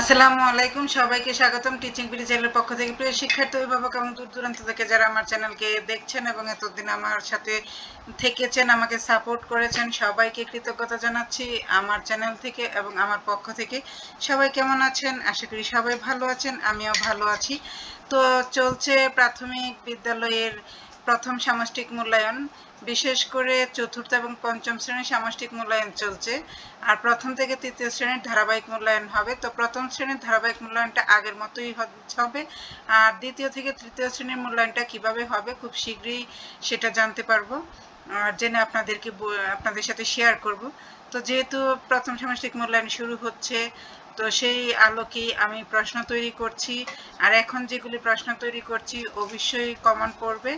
আসসালামু আলাইকুম, সবাইকে স্বাগতম টিচিং বিডি চ্যানেলের পক্ষ থেকে। প্রিয় শিক্ষার্থী, অভিভাবক এবং দূর দূরান্ত থেকে যারা আমার চ্যানেলকে দেখছেন এবং এতদিন আমার সাথে থেকেছেন, আমাকে সাপোর্ট করেছেন, সবাইকে কৃতজ্ঞতা জানাচ্ছি আমার চ্যানেল থেকে এবং আমার পক্ষ থেকে। সবাই কেমন আছেন? আশা করি সবাই ভালো আছেন, আমিও ভালো আছি। তো চলছে প্রাথমিক বিদ্যালয়ের প্রথম সামষ্টিক মূল্যায়ন, বিশেষ করে চতুর্থ এবং পঞ্চম শ্রেণির সামষ্টিক মূল্যায়ন চলছে। আর প্রথম থেকে তৃতীয় শ্রেণির ধারাবাহিক মূল্যায়ন হবে। তো প্রথম শ্রেণির ধারাবাহিক মূল্যায়নটা আগের মতোই হবে। আর দ্বিতীয় থেকে তৃতীয় শ্রেণির মূল্যায়নটা কীভাবে হবে, খুব শীঘ্রই সেটা জানতে পারব। জেনে আপনাদেরকে আপনাদের সাথে শেয়ার করব। তো যেহেতু প্রথম সামষ্টিক মূল্যায়ন শুরু হচ্ছে, তো সেই আলোকেই আমি প্রশ্ন তৈরি করছি। আর এখন যেগুলি প্রশ্ন তৈরি করছি, অবশ্যই কমন পড়বে।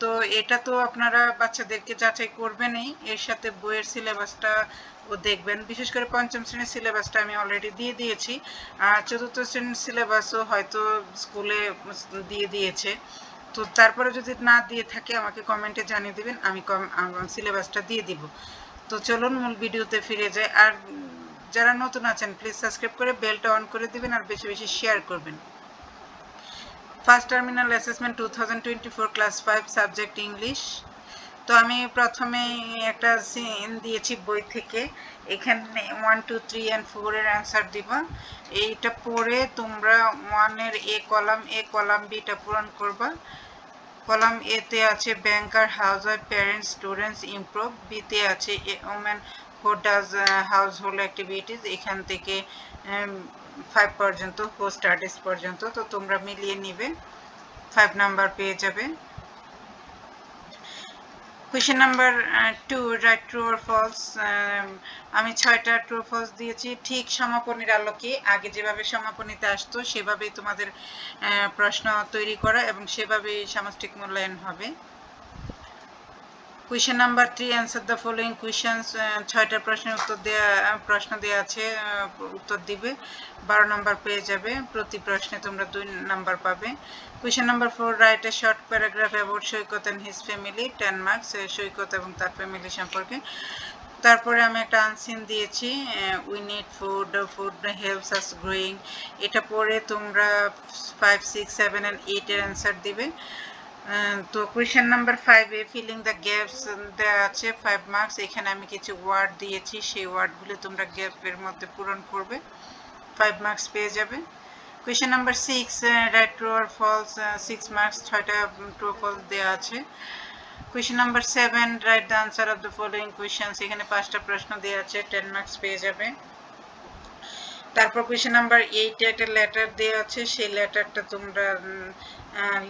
তো এটা তো আপনারা বাচ্চাদেরকে যাচাই করবেনই। এর সাথে বইয়ের সিলেবাসটা ও দেখবেন। বিশেষ করে পঞ্চম শ্রেণির সিলেবাসটা আমি অলরেডি দিয়ে দিয়েছি। আর চতুর্থ শ্রেণির সিলেবাসও হয়তো স্কুলে দিয়ে দিয়েছে। তো তারপরে যদি না দিয়ে থাকে, আমাকে কমেন্টে জানিয়ে দিবেন, আমি সিলেবাসটা দিয়ে দিব। তো চলুন মূল ভিডিওতে ফিরে যাই। আর যারা নতুন আছেন প্লিজ সাবস্ক্রাইব করে বেলটা অন করে দিবেন আর বেশি বেশি শেয়ার করবেন। First terminal assessment two thousand twenty four class five subject English তো আমি প্রথমে একটা সিন দিয়েছি বই থেকে। এখানে ওয়ান টু থ্রি অ্যান্ড ফোরের অ্যান্সার দিবা। এইটা পড়ে তোমরা ওয়ানের এ কলাম এ কলাম বিটা পূরণ করবা। কলাম এতে আছে banker housewife parents students improve বিতে আছে women who does household activities এখান থেকে ফাইভ পর্যন্ত ফোর স্টাডিজ পর্যন্ত। তো তোমরা মিলিয়ে নিবে। ফাইভ নাম্বার পেয়ে যাবে। Question number two write true or false আমি ছয়টা ট্রু ফলস দিয়েছি। ঠিক সমাপনীর আলোকে আগে যেভাবে সমাপনীতে আসতো, সেভাবেই তোমাদের প্রশ্ন তৈরি করা এবং সেভাবেই সামষ্টিক মূল্যায়ন হবে। Question number three answer the following questions ছয়টা প্রশ্নের উত্তর দেওয়া প্রশ্ন দেওয়া আছে উত্তর দিবে। বারো নাম্বার পেয়ে যাবে, প্রতি প্রশ্নে তোমরা দুই নাম্বার পাবে। Question number four write a short paragraph about Saikat and his family ten marks Saikat এবং তার ফ্যামিলি সম্পর্কে। তারপরে আমি একটা আনসিন দিয়েছি we need food food helps us growing এটা পড়ে তোমরা ফাইভ সিক্স সেভেন অ্যান্ড এইটের অ্যান্সার দিবে। তো কোয়েশ্চেন নাম্বার ফাইভে ফিলিং দ্য গ্যাপস দেওয়া আছে ফাইভ মার্কস এখানে আমি কিছু ওয়ার্ড দিয়েছি, সেই ওয়ার্ডগুলো তোমরা গ্যাপের মধ্যে পূরণ করবে। ফাইভ মার্কস পেয়ে যাবে। Question number six write true আর ফলস সিক্স মার্কস ছয়টা ট্রু ফলস দেওয়া আছে। Question number seven write the answer of the following questions এখানে পাঁচটা প্রশ্ন দেওয়া আছে টেন মার্কস পেয়ে যাবে। তারপর কোয়েশ্চেন নাম্বার এইটে একটা লেটার দেওয়া আছে, সেই লেটারটা তোমরা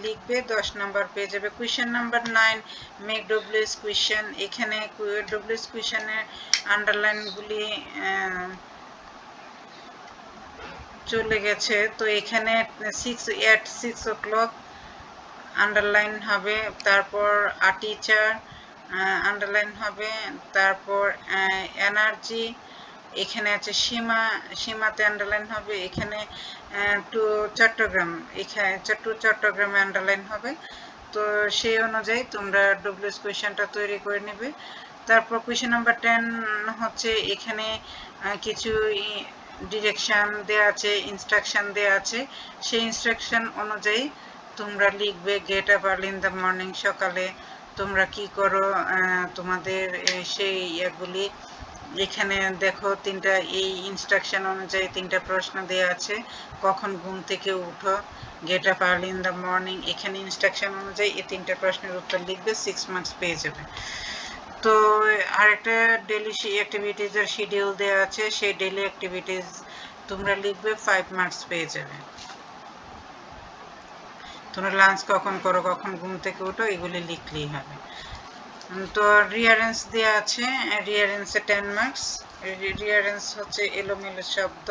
লিখবে, দশ নাম্বার পেয়ে যাবে। কোয়েশ্চেন নাম্বার নাইন মেক ডব্লিউএস কোয়েশ্চেন এখানে ডব্লিউএস কোয়েশ্চেনের আন্ডারলাইনগুলি চলে গেছে। তো এখানে six at six o'clock underline হবে। তারপর আ টিচার আন্ডারলাইন হবে। তারপর এনার্জি এখানে আছে সীমা সীমাতে আন্ডারলাইন হবে, এখানে টু চট্টগ্রাম এখানে টু চট্টগ্রামে আন্ডারলাইন হবে। তো সেই অনুযায়ী তোমরা ডব্লিউএস কোয়েশ্চেনটা তৈরি করে নেবে। তারপর কোয়েশ্চেন নাম্বার টেন হচ্ছে এখানে কিছু ডিরেকশন দেওয়া আছে ইনস্ট্রাকশন দেওয়া আছে। সেই ইনস্ট্রাকশন অনুযায়ী তোমরা লিখবে get up early in the morning সকালে তোমরা কি করো? তোমাদের সেই ইয়েগুলি এখানে দেখো তিনটা, এই ইনস্ট্রাকশন অনুযায়ী তিনটা প্রশ্ন দেওয়া আছে। কখন ঘুম থেকে উঠো? Get up early in the morning এখানে ইনস্ট্রাকশন অনুযায়ী এই তিনটা প্রশ্নের উত্তর লিখবে সিক্স মার্কস পেয়ে যাবে। তো আরেকটা ডেলি অ্যাক্টিভিটিজের শিডিউল দেওয়া আছে, সেই ডেলি অ্যাক্টিভিটিজ তোমরা লিখবে ফাইভ মার্কস পেয়ে যাবে। তোমরা লাঞ্চ কখন করো, কখন ঘুম থেকে উঠো, এগুলি লিখলেই হবে। তো রিয়ারেন্স দেওয়া আছে রিয়ারেন্সে টেন মার্কস রিয়ারেন্স হচ্ছে এলোমেলো শব্দ,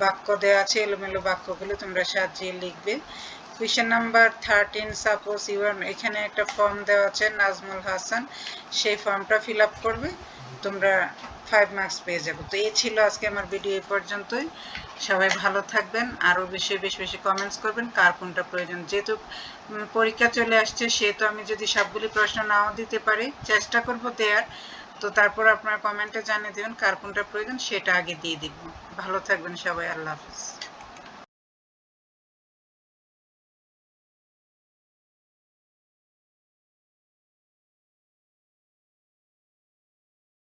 বাক্য দেওয়া আছে, এলোমেলো বাক্যগুলো তোমরা সাজিয়ে লিখবে। Question number thirteen suppose your এখানে একটা ফর্ম দেওয়া আছে, নাজমুল হাসান, সেই ফর্মটা ফিল আপ করবে। তোমরা ফাইভ মার্কস পেয়ে যাবে। তো এই ছিল আজকে আমার ভিডিও এই পর্যন্তই। সবাই ভালো থাকবেন, আরও বেশি বেশি বেশি কমেন্টস করবেন, কার কোনটা প্রয়োজন। যেহেতু পরীক্ষা চলে আসছে, সেহেতু আমি যদি সবগুলি প্রশ্ন নাও দিতে পারি, চেষ্টা করব দেওয়ার তো তো তারপর আপনার কমেন্টে জানিয়ে দেবেন, কার কোনটা প্রয়োজন সেটা আগে দিয়ে দিব। ভালো থাকবেন সবাই, আল্লাহ হাফিজ।